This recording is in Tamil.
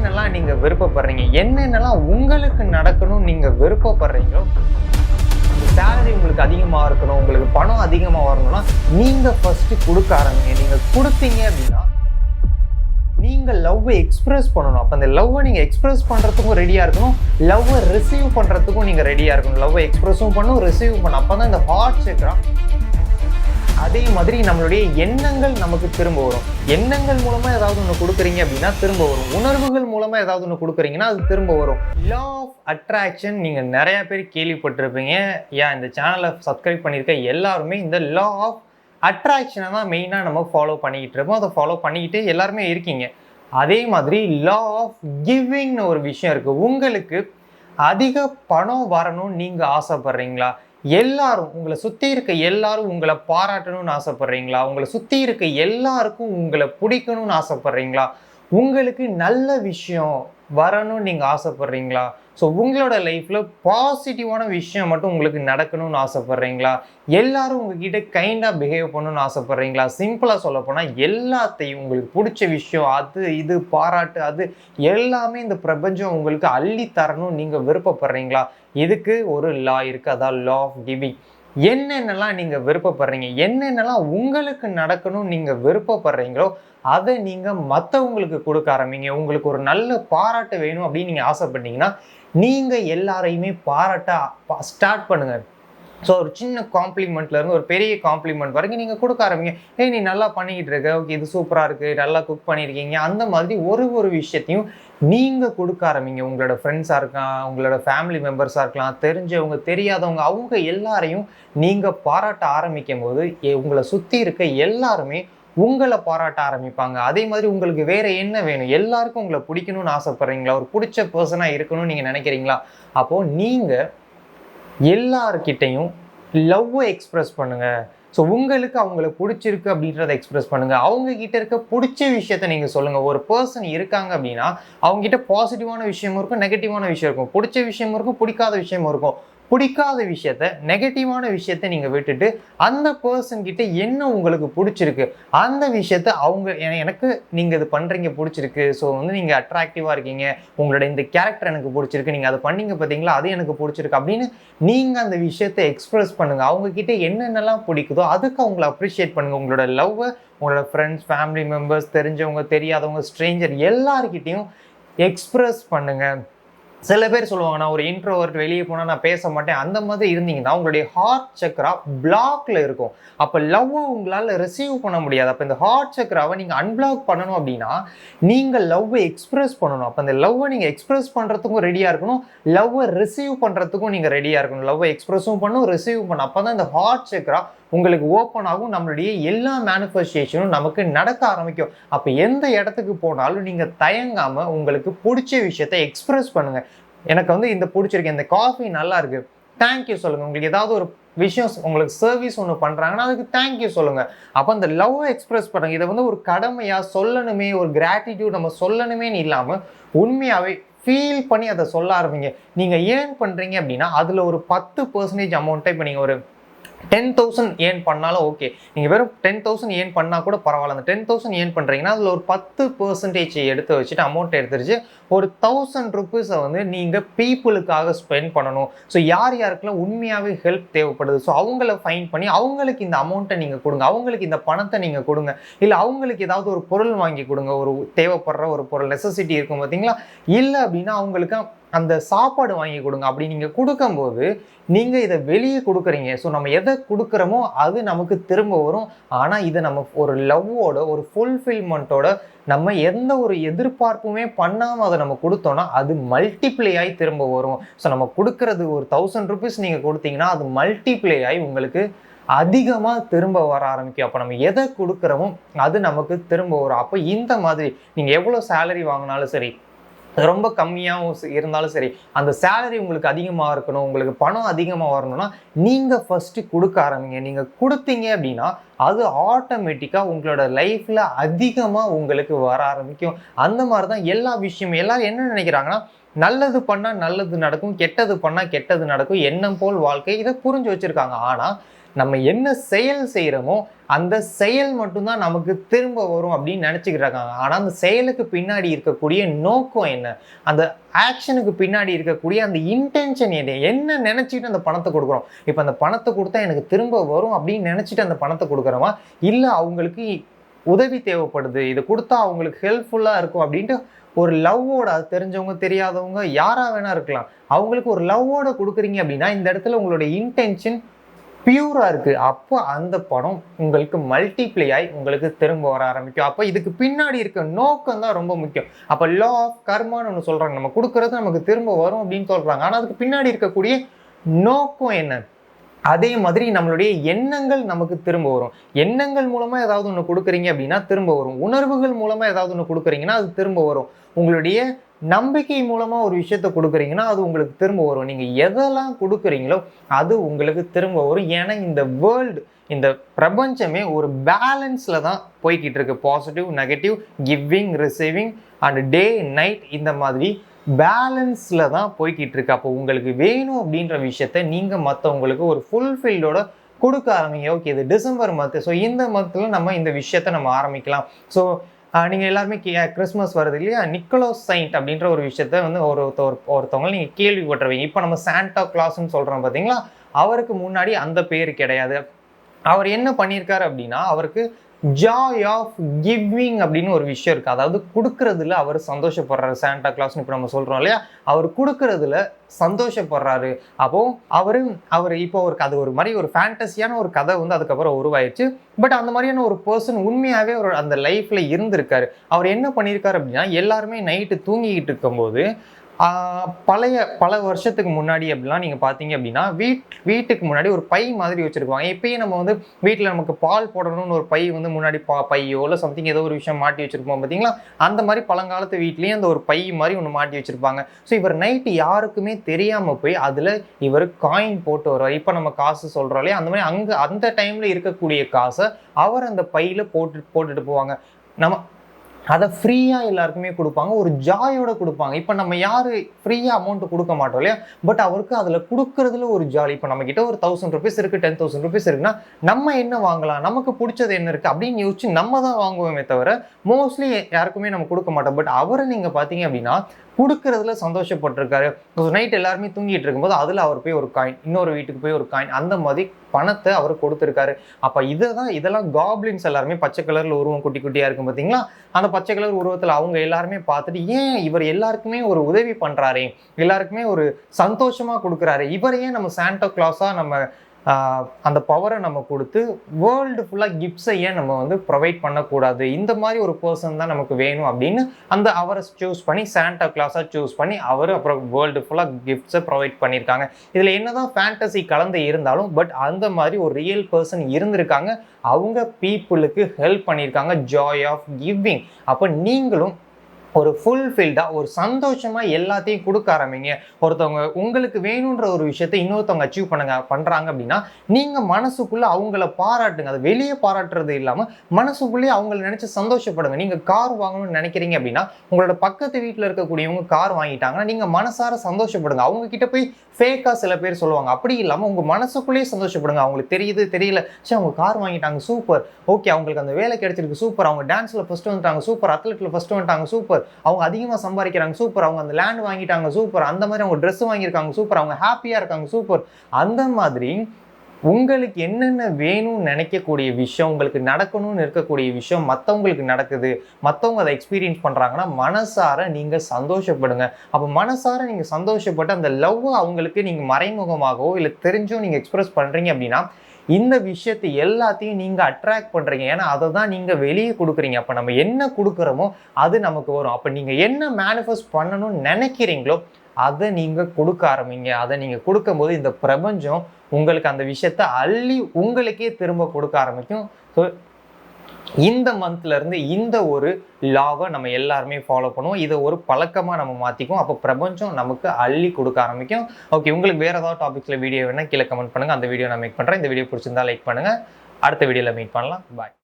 என்னென்னலாம் நீங்க விருப்பப்படுறீங்க? என்னென்னலாம் உங்களுக்கு நடக்கணும் நீங்க விருப்பப்படுறீங்களோ சேலரி உங்களுக்கு அதிகமாக இருக்கணும் உங்களுக்கு பணம் அதிகமாக வரணும்னா நீங்கள் ஃபஸ்ட்டு கொடுக்க ஆரம்பிங்க. நீங்கள் கொடுத்தீங்க அப்படின்னா நீங்கள் லவ்வை எக்ஸ்பிரஸ் பண்ணணும். அப்போ அந்த லவ்வை நீங்கள் எக்ஸ்பிரஸ் பண்ணுறதுக்கும் ரெடியாக இருக்கணும். லவ்வை ரிசீவ் பண்ணுறதுக்கும் நீங்கள் ரெடியாக இருக்கணும். லவ்வை எக்ஸ்பிரஸும் பண்ணணும் ரிசீவ் பண்ணணும் அப்போ தான் இந்த ஹார்ட் சக்கரா அதே மாதிரி நம்மளுடைய எண்ணங்கள் நமக்கு திரும்ப வரும். எண்ணங்கள் மூலமா ஏதாவது ஒன்று கொடுக்குறீங்க அப்படின்னா திரும்ப வரும். உணர்வுகள் மூலமா ஏதாவது ஒன்று கொடுக்குறீங்கன்னா அது திரும்ப வரும். லா ஆஃப் அட்ராக்ஷன் நீங்கள் நிறைய பேர் கேள்விப்பட்டிருப்பீங்க. ஏன் இந்த சேனலை சப்ஸ்கிரைப் பண்ணியிருக்க எல்லாருமே இந்த லா ஆஃப் அட்ராக்ஷனை தான் மெயினாக நம்ம ஃபாலோ பண்ணிக்கிட்டு இருக்கோம். அதை ஃபாலோ பண்ணிக்கிட்டு எல்லாருமே இருக்கீங்க. அதே மாதிரி லா ஆஃப் கிவிங்னு ஒரு விஷயம் இருக்குது உங்களுக்கு அதிக பணம் வரணும்னு நீங்கள் ஆசைப்படுறீங்களா? எல்லாரும் உங்களை சுத்தி இருக்க எல்லாரும் உங்களை பாராட்டணும்னு ஆசைப்படுறீங்களா? உங்களை சுத்தி இருக்க எல்லாருக்கும் உங்களை பிடிக்கணும்னு ஆசைப்படுறீங்களா? உங்களுக்கு நல்ல விஷயம் வரணும்னு நீங்க ஆசைப்படுறீங்களா? ஸோ உங்களோட லைஃப்ல பாசிட்டிவான விஷயம் மட்டும் உங்களுக்கு நடக்கணும்னு ஆசைப்படுறீங்களா? எல்லாரும் உங்ககிட்ட கைண்டாக பிஹேவ் பண்ணணும்னு ஆசைப்படுறீங்களா? சிம்பிளாக சொல்ல எல்லாத்தையும் உங்களுக்கு பிடிச்ச விஷயம் அது இது பாராட்டு அது எல்லாமே இந்த பிரபஞ்சம் உங்களுக்கு அள்ளி தரணும்னு நீங்கள் விருப்பப்படுறீங்களா? இதுக்கு ஒரு லா இருக்குது அதான் லா ஆஃப் கிவிங் என்னென்னலாம் நீங்கள் விருப்பப்படுறீங்க? என்னென்னலாம் உங்களுக்கு நடக்கணும் நீங்கள் விருப்பப்படுறீங்களோ அதை நீங்கள் மற்றவங்களுக்கு கொடுக்க ஆரம்பிங்க. உங்களுக்கு ஒரு நல்ல பாராட்டு வேணும் அப்படின்னு நீங்கள் ஆசைப்பட்டீங்கன்னா நீங்கள் எல்லாரையுமே பாராட்ட ஸ்டார்ட் பண்ணுங்கள் ஸோ ஒரு சின்ன காம்ப்ளிமெண்ட்லேருந்து ஒரு பெரிய காம்ப்ளிமெண்ட் வரைக்கும் நீங்கள் கொடுக்க ஆரம்பிங்க. ஏய் நீ நல்லா பண்ணிக்கிட்டு இருக்க. ஓகே இது சூப்பராக இருக்குது நல்லா குக் பண்ணியிருக்கீங்க. அந்த மாதிரி ஒரு ஒரு விஷயத்தையும் நீங்கள் கொடுக்க ஆரம்பிங்க. உங்களோட ஃப்ரெண்ட்ஸாக இருக்கலாம் உங்களோட ஃபேமிலி மெம்பர்ஸாக இருக்கலாம் தெரிஞ்சவங்க தெரியாதவங்க அவங்க எல்லாரையும் நீங்கள் பாராட்ட ஆரம்பிக்கும் போது எ- உங்களை சுற்றி இருக்க எல்லாருமே உங்களை பாராட்ட ஆரம்பிப்பாங்க. அதே மாதிரி உங்களுக்கு வேற என்ன வேணும்? எல்லாருக்கும் உங்களை பிடிக்கணும்னு ஆசைப்படுறீங்களா? ஒரு பிடிச்ச பர்சனாக இருக்கணும்னு நீங்கள் நினைக்கிறீங்களா? அப்போது நீங்கள் எல்லார்கிட்டையும் லவ்வை எக்ஸ்ப்ரெஸ் பண்ணுங்கள் ஸோ உங்களுக்கு அவங்கள பிடிச்சிருக்கு அப்படின்றத எக்ஸ்ப்ரெஸ் பண்ணுங்கள் அவங்க கிட்ட இருக்க பிடிச்ச விஷயத்த நீங்கள் சொல்லுங்கள் ஒரு பர்சன் இருக்காங்க அப்படின்னா அவங்க கிட்ட பாசிட்டிவான விஷயமும் இருக்கும் நெகட்டிவான விஷயம் இருக்கும். பிடிச்ச விஷயமும் இருக்கும் பிடிக்காத விஷயமும் இருக்கும். பிடிக்காத விஷயத்த நெகட்டிவான விஷயத்த நீங்கள் விட்டுட்டு அந்த பர்சன் கிட்ட என்ன உங்களுக்கு பிடிச்சிருக்கு? அந்த விஷயத்த அவங்க எனக்கு நீங்கள் இது பண்ணுறீங்க பிடிச்சிருக்கு. ஸோ வந்து நீங்கள் அட்ராக்டிவாக இருக்கீங்க. உங்களோட இந்த கேரக்டர் எனக்கு பிடிச்சிருக்கு. நீங்கள் அதை பண்ணீங்க பார்த்தீங்களா? அது எனக்கு பிடிச்சிருக்கு அப்படின்னு நீங்கள் அந்த விஷயத்தை எக்ஸ்பிரஸ் பண்ணுங்கள் அவங்கக்கிட்ட என்னென்னலாம் பிடிக்குதோ அதுக்கு அவங்கள அப்ரிஷியேட் பண்ணுங்கள் உங்களோட லவ்வை உங்களோட ஃப்ரெண்ட்ஸ் ஃபேமிலி மெம்பர்ஸ் தெரிஞ்சவங்க தெரியாதவங்க ஸ்ட்ரேஞ்சர் எல்லாருக்கிட்டேயும் எக்ஸ்பிரஸ் பண்ணுங்கள் சில பேர் சொல்லுவாங்க நான் ஒரு இன்ட்ரோவர்ட் வெளியே போனால் நான் பேச மாட்டேன். அந்த மாதிரி இருந்தீங்கன்னா உங்களுடைய ஹார்ட் சக்கரா பிளாக்ல இருக்கும். அப்போ லவ் உங்களால் ரிசீவ் பண்ண முடியாது. அப்போ இந்த ஹார்ட் சக்கராவை நீங்கள் அன்பிளாக் பண்ணணும் அப்படின்னா நீங்கள் லவ்வை எக்ஸ்பிரஸ் பண்ணணும். அப்போ அந்த லவ்வை நீங்கள் எக்ஸ்பிரஸ் பண்ணுறதுக்கும் ரெடியாக இருக்கணும். லவ்வை ரிசீவ் பண்ணுறதுக்கும் நீங்கள் ரெடியாக இருக்கணும். லவ்வை எக்ஸ்பிரஸும் பண்ணணும் ரிசீவ் பண்ணும் அப்போ தான் இந்த ஹார்ட் சக்கரா உங்களுக்கு ஓப்பன் ஆகும் நம்மளுடைய எல்லா மேனிஃபெஸ்டேஷனும் நமக்கு நடக்க ஆரம்பிக்கும். அப்போ எந்த இடத்துக்கு போனாலும் நீங்கள் தயங்காமல் உங்களுக்கு பிடிச்ச விஷயத்த எக்ஸ்ப்ரெஸ் பண்ணுங்கள் எனக்கு வந்து இந்த பிடிச்சிருக்கு இந்த காஃபி நல்லா இருக்கு. தேங்க்யூ சொல்லுங்கள் உங்களுக்கு ஏதாவது ஒரு விஷயம் உங்களுக்கு சர்வீஸ் ஒன்று பண்ணுறாங்கன்னா அதுக்கு தேங்க்யூ சொல்லுங்கள் அப்போ அந்த லவ்வை எக்ஸ்ப்ரெஸ் பண்ணுங்கள் இதை வந்து ஒரு கடமையாக சொல்லணுமே ஒரு கிராட்டிடியூட் நம்ம சொல்லணுமேன்னு இல்லாமல் உண்மையாகவே ஃபீல் பண்ணி அதை சொல்ல ஆரம்பிங்க. நீங்கள் ஏன் பண்ணுறீங்க அப்படின்னா அதில் ஒரு பத்து பர்சன்டேஜ் அமௌண்ட்டை இப்போ நீங்கள் ஒரு டென் தௌசண்ட் ஏர்ன் பண்ணாலும் ஓகே நீங்கள் வெறும் டென் தௌசண்ட் ஏர்ன் பண்ணால் கூட பரவாயில்ல. அந்த டென் தௌசண்ட் ஏர்ன் பண்ணுறீங்கன்னா அதில் ஒரு பத்து பர்சன்டேஜ் எடுத்து வச்சுட்டு அமௌண்ட் எடுத்துருச்சு. ஒரு தௌசண்ட் ருபீஸை வந்து நீங்கள் பீப்புளுக்காக ஸ்பெண்ட் பண்ணணும். ஸோ யார் யாருக்கெல்லாம் உண்மையாகவே ஹெல்ப் தேவைப்படுது? ஸோ அவங்கள ஃபைன் பண்ணி அவங்களுக்கு இந்த அமௌண்ட்டை நீங்கள் கொடுங்க. அவங்களுக்கு இந்த பணத்தை நீங்கள் கொடுங்க. இல்லை அவங்களுக்கு ஏதாவது ஒரு பொருள் வாங்கி கொடுங்க. ஒரு தேவைப்படுற ஒரு பொருள் நெசசிட்டி இருக்கும் பார்த்தீங்களா இல்லை அப்படின்னா அவங்களுக்கு அந்த சாப்பாடு வாங்கி கொடுங்க அப்படி நீங்கள் கொடுக்கும்போது நீங்கள் இதை வெளியே கொடுக்குறீங்க. ஸோ நம்ம எதை கொடுக்குறோமோ அது நமக்கு திரும்ப வரும். ஆனால் இதை நம்ம ஒரு லவ்வோட ஒரு ஃபுல்ஃபில்மெண்ட்டோட நம்ம எந்த ஒரு எதிர்பார்ப்புமே பண்ணாமல் அதை நம்ம கொடுத்தோம்னா அது மல்டிப்ளை ஆகி திரும்ப வரும். ஸோ நம்ம கொடுக்கறது ஒரு தௌசண்ட் ருபீஸ் நீங்கள் கொடுத்தீங்கன்னா அது மல்டிப்ளை ஆகி உங்களுக்கு அதிகமாக திரும்ப வர ஆரம்பிக்கும். அப்போ நம்ம எதை கொடுக்குறோமோ அது நமக்கு திரும்ப வரும். அப்போ இந்த மாதிரி நீங்கள் எவ்வளோ சேலரி வாங்கினாலும் சரி ரொம்ப கம்மியாகவும் இருந்தாலும் சரி அந்த சேலரி உங்களுக்கு அதிகமாக இருக்கணும் உங்களுக்கு பணம் அதிகமாக வரணும்னா நீங்கள் ஃபஸ்ட்டு கொடுக்க ஆரம்பிங்க. நீங்கள் கொடுத்தீங்க அப்படின்னா அது ஆட்டோமேட்டிக்காக உங்களோட லைஃப்பில் அதிகமாக உங்களுக்கு வர ஆரம்பிக்கும். அந்த மாதிரி தான் எல்லா விஷயமும். எல்லோரும் என்ன நினைக்கிறாங்கன்னா நல்லது பண்ணால் நல்லது நடக்கும் கெட்டது பண்ணால் கெட்டது நடக்கும் எண்ணம் போல் வாழ்க்கை இதை புரிஞ்சு வச்சுருக்காங்க. ஆனால் நம்ம என்ன செயல் செய்கிறோமோ அந்த செயல் மட்டும்தான் நமக்கு திரும்ப வரும் அப்படின்னு நினச்சிக்கிறாங்க ஆனால் அந்த செயலுக்கு பின்னாடி இருக்கக்கூடிய நோக்கம் என்ன? அந்த ஆக்ஷனுக்கு பின்னாடி இருக்கக்கூடிய அந்த இன்டென்ஷன் என்ன என்ன நினச்சிட்டு அந்த பணத்தை கொடுக்குறோம்? இப்போ அந்த பணத்தை கொடுத்தா எனக்கு திரும்ப வரும் அப்படின்னு நினச்சிட்டு அந்த பணத்தை கொடுக்குறோமா இல்லை அவங்களுக்கு உதவி தேவைப்படுது. இது கொடுத்தா அவங்களுக்கு ஹெல்ப்ஃபுல்லாக இருக்கும் அப்படின்ட்டு ஒரு லவ்வோட அது தெரிஞ்சவங்க தெரியாதவங்க யாராக வேணா இருக்கலாம். அவங்களுக்கு ஒரு லவ்வோட கொடுக்குறீங்க அப்படின்னா இந்த இடத்துல உங்களோட இன்டென்ஷன் பியூராக இருக்குது அப்போ அந்த படம் உங்களுக்கு மல்டிப்ளை ஆகி உங்களுக்கு திரும்ப வர ஆரம்பிக்கும். அப்போ இதுக்கு பின்னாடி இருக்க நோக்கம் தான் ரொம்ப முக்கியம். அப்போ லா ஆஃப் கர்மான்னு ஒன்று சொல்கிறாங்க நம்ம கொடுக்குறது நமக்கு திரும்ப வரும் அப்படின்னு சொல்கிறாங்க ஆனால் அதுக்கு பின்னாடி இருக்கக்கூடிய நோக்கம் என்ன? அதே மாதிரி நம்மளுடைய எண்ணங்கள் நமக்கு திரும்ப வரும். எண்ணங்கள் மூலமாக ஏதாவது ஒன்று கொடுக்குறீங்க அப்படின்னா திரும்ப வரும். உணர்வுகள் மூலமாக ஏதாவது ஒன்று கொடுக்குறீங்கன்னா அது திரும்ப வரும். உங்களுடைய நம்பிக்கை மூலமாக ஒரு விஷயத்த கொடுக்குறீங்கன்னா அது உங்களுக்கு திரும்ப வரும். நீங்கள் எதெல்லாம் கொடுக்குறீங்களோ அது உங்களுக்கு திரும்ப வரும். ஏன்னா இந்த வேர்ல்டு இந்த பிரபஞ்சமே ஒரு பேலன்ஸில் தான் போய்கிட்டு இருக்கு. Positive negative giving receiving and day night இந்த மாதிரி பேலன்ஸில் தான் போய்கிட்டு இருக்கு அப்போ உங்களுக்கு வேணும் அப்படின்ற விஷயத்த நீங்கள் மற்றவங்களுக்கு ஒரு ஃபுல்ஃபில்டோட கொடுக்க ஆரம்பிங்க. ஓகே இது டிசம்பர் மந்த் ஸோ இந்த மந்தில் நம்ம இந்த விஷயத்த நம்ம ஆரம்பிக்கலாம். ஸோ நீங்கள் எல்லாருமே கே கிறிஸ்மஸ் வருது இல்லையா? நிக்கோலோஸ் சைண்ட் அப்படின்ற ஒரு விஷயத்த வந்து ஒரு ஒருத்தவங்க நீங்கள் கேள்விப்பட்டுருவீங்க இப்போ நம்ம சாண்டா கிளாஸ்ன்னு சொல்கிறோம் பார்த்தீங்களா அவருக்கு முன்னாடி அந்த பேர் கிடையாது. அவர் என்ன பண்ணியிருக்காரு அப்படின்னா அவருக்கு ஜாய் ஆஃப் கிவிங் அப்படின்னு ஒரு விஷயம் இருக்குது அதாவது கொடுக்கறதுல அவர் சந்தோஷப்படுறாரு. சாண்டா கிளாஸ்னு இப்போ நம்ம சொல்கிறோம் இல்லையா? அவர் கொடுக்கறதுல சந்தோஷப்படுறாரு. அப்போ அவர் அவர் இப்போ ஒரு கதை ஒரு மாதிரி ஒரு ஃபேண்டஸியான ஒரு கதை வந்து அதுக்கப்புறம் உருவாயிடுச்சு. பட் அந்த மாதிரியான ஒரு பர்சன் உண்மையாகவே ஒரு அந்த லைஃப்பில் இருந்திருக்காரு. அவர் என்ன பண்ணியிருக்காரு அப்படின்னா எல்லாருமே நைட்டு தூங்கிக்கிட்டு இருக்கும்போது பழைய பல வருஷத்துக்கு முன்னாடி அப்படிலாம் நீங்கள் பார்த்தீங்க அப்படின்னா வீட் வீட்டுக்கு முன்னாடி ஒரு பை மாதிரி வச்சுருக்குவாங்க இப்பயும் நம்ம வந்து வீட்டில் நமக்கு பால் போடணும்னு ஒரு பை வந்து முன்னாடி பா பையோ இல்லை சம்திங் ஏதோ ஒரு விஷயம் மாட்டி வச்சுருப்போம் பார்த்தீங்களா அந்த மாதிரி பழங்காலத்து வீட்லேயும் அந்த ஒரு பை மாதிரி ஒன்று மாட்டி வச்சுருப்பாங்க. ஸோ இவர் நைட்டு யாருக்குமே தெரியாமல் போய் அதில் இவர் காயின் போட்டு வருவார். இப்போ நம்ம காசு சொல்கிறோம் இல்லையா? அந்த மாதிரி அங்கே அந்த டைமில் இருக்கக்கூடிய காசை அவர் அந்த பையில் போட்டு போட்டுட்டு போவாங்க. நம்ம அதை ஃப்ரீயாக எல்லாருக்குமே கொடுப்பாங்க. ஒரு ஜாயோட கொடுப்பாங்க. இப்போ நம்ம யார் ஃப்ரீயாக அமௌண்ட் கொடுக்க மாட்டோம் இல்லையா? பட் அவருக்கு அதில் கொடுக்கறதுல ஒரு ஜாலி இப்போ நம்ம கிட்ட ஒரு தௌசண்ட் ருபீஸ் இருக்குது டென் தௌசண்ட் ருபீஸ் இருக்குன்னா நம்ம என்ன வாங்கலாம்? நமக்கு பிடிச்சது என்ன இருக்குது அப்படின்னு யோசிச்சு நம்ம தான் வாங்குவோமே தவிர மோஸ்ட்லி யாருக்குமே நம்ம கொடுக்க மாட்டோம். பட் அவரை நீங்கள் பார்த்தீங்க அப்படின்னா கொடுக்கறதுல சந்தோஷப்பட்டிருக்காரு. நைட் எல்லாருமே தூங்கிட்டு இருக்கும்போது அதில் அவர் போய் ஒரு காயின் இன்னொரு வீட்டுக்கு போய் ஒரு காயின் அந்த மாதிரி பணத்தை அவர் கொடுத்துருக்காரு. அப்போ இதை தான் இதெல்லாம் காப்ளின்ஸ் எல்லாருமே பச்சை கலரில் உருவம் குட்டி குட்டியாக இருக்கும் பார்த்தீங்களா அந்த பச்சை கலர் உருவத்தில் அவங்க எல்லாருமே பார்த்துட்டு ஏன் இவர் எல்லாருக்குமே ஒரு உதவி பண்ணுறாரே எல்லாருக்குமே ஒரு சந்தோஷமாக கொடுக்குறாரு? இவரையே நம்ம சாண்டோ கிளாஸாக நம்ம அந்த பவரை நம்ம கொடுத்து வேர்ல்டு ஃபுல்லாக கிஃப்ட்ஸை ஏன் நம்ம வந்து ப்ரொவைட் பண்ணக்கூடாது. இந்த மாதிரி ஒரு பர்சன் தான் நமக்கு வேணும் அப்படின்னு அந்த அவரை சூஸ் பண்ணி சாண்டா கிளாஸாக சூஸ் பண்ணி அவர் அப்புறம் வேர்ல்டு ஃபுல்லாக கிஃப்ட்ஸை ப்ரொவைட் பண்ணியிருக்காங்க. இதில் என்ன தான் ஃபேண்டசி கலந்து இருந்தாலும் பட் அந்த மாதிரி ஒரு ரியல் பர்சன் இருந்திருக்காங்க. அவங்க பீப்புளுக்கு ஹெல்ப் பண்ணியிருக்காங்க. ஜாய் ஆஃப் கிவிங் அப்போ நீங்களும் ஒரு ஃபுல்ஃபில்டாக ஒரு சந்தோஷமாக எல்லாத்தையும் கொடுக்க ஆரம்பிங்க. ஒருத்தவங்க உங்களுக்கு வேணுன்ற ஒரு விஷயத்த இன்னொருத்தவங்க அச்சீவ் பண்ணுங்க பண்ணுறாங்க அப்படின்னா நீங்கள் மனசுக்குள்ளே அவங்கள பாராட்டுங்க. அது வெளியே பாராட்டுறது இல்லாமல் மனசுக்குள்ளேயே அவங்கள நினச்சி சந்தோஷப்படுங்க. நீங்கள் கார் வாங்கணும்னு நினைக்கிறீங்க அப்படின்னா உங்களோட பக்கத்து வீட்டில் இருக்கக்கூடியவங்க கார் வாங்கிட்டாங்கன்னா நீங்கள் மனசார சந்தோஷப்படுங்க. அவங்க கிட்ட போய் ஃபேக்காக சில பேர் சொல்லுவாங்க. அப்படி இல்லாமல் உங்கள் மனசுக்குள்ளேயே சந்தோஷப்படுங்க. அவங்களுக்கு தெரியுது தெரியல. சரி அவங்க கார் வாங்கிட்டாங்க சூப்பர் ஓகே அவங்களுக்கு அந்த வேலை கிடைச்சிருக்கு சூப்பர் அவங்க டான்ஸில் ஃபஸ்ட்டு வந்துட்டாங்க சூப்பர் அத்லெட்டில் ஃபஸ்ட்டு வந்துட்டாங்க சூப்பர் சூப்பர். அவங்க அதிகமாக சம்பாதிக்கிறாங்க சூப்பர். அவங்க அந்த லேண்ட் வாங்கிட்டாங்க சூப்பர். அந்த மாதிரி அவங்க ட்ரெஸ் வாங்கியிருக்காங்க சூப்பர். அவங்க ஹாப்பியாக இருக்காங்க சூப்பர். அந்த மாதிரி உங்களுக்கு என்னென்ன வேணும்னு நினைக்கக்கூடிய விஷயம் உங்களுக்கு நடக்கணும்னு இருக்கக்கூடிய விஷயம் மற்றவங்களுக்கு நடக்குது மற்றவங்க அதை எக்ஸ்பீரியன்ஸ் பண்ணுறாங்கன்னா மனசார நீங்கள் சந்தோஷப்படுங்க. அப்போ மனசார நீங்கள் சந்தோஷப்பட்டு அந்த லவ் அவங்களுக்கு நீங்கள் மறைமுகமாகவோ இல்லை தெரிஞ்சோ நீங்கள் எக்ஸ்ப்ரெஸ் பண்ணுறீங்க அப்படின்னா இந்த விஷயத்தை எல்லாத்தையும் நீங்கள் அட்ராக்ட் பண்ணுறீங்க ஏன்னா அதை தான் நீங்கள் வெளியே கொடுக்குறீங்க. அப்போ நம்ம என்ன கொடுக்குறோமோ அது நமக்கு வரும். அப்போ நீங்கள் என்ன மேனிஃபெஸ்ட் பண்ணணும்னு நினைக்கிறீங்களோ அதை நீங்கள் கொடுக்க ஆரம்பிங்க. அதை நீங்கள் கொடுக்கும்போது இந்த பிரபஞ்சம் உங்களுக்கு அந்த விஷயத்த அள்ளி உங்களுக்கே திரும்ப கொடுக்க ஆரம்பிக்கும். ஸோ இந்த மந்த்லேருந்து இந்த ஒரு லாவை நம்ம எல்லாருமே ஃபாலோ பண்ணுவோம். இதை ஒரு பழக்கமாக நம்ம மாற்றிக்குவோம் அப்போ பிரபஞ்சம் நமக்கு அள்ளி கொடுக்க ஆரம்பிக்கும். ஓகே உங்களுக்கு வேறு ஏதாவது டாபிக்ஸில் வீடியோ வேணால் கீழே கமெண்ட் பண்ணுங்கள் அந்த வீடியோ நான் மேக் பண்ணுறேன் இந்த வீடியோ பிடிச்சிருந்தா லைக் பண்ணுங்கள் அடுத்த வீடியோவில் மீட் பண்ணலாம். பாய்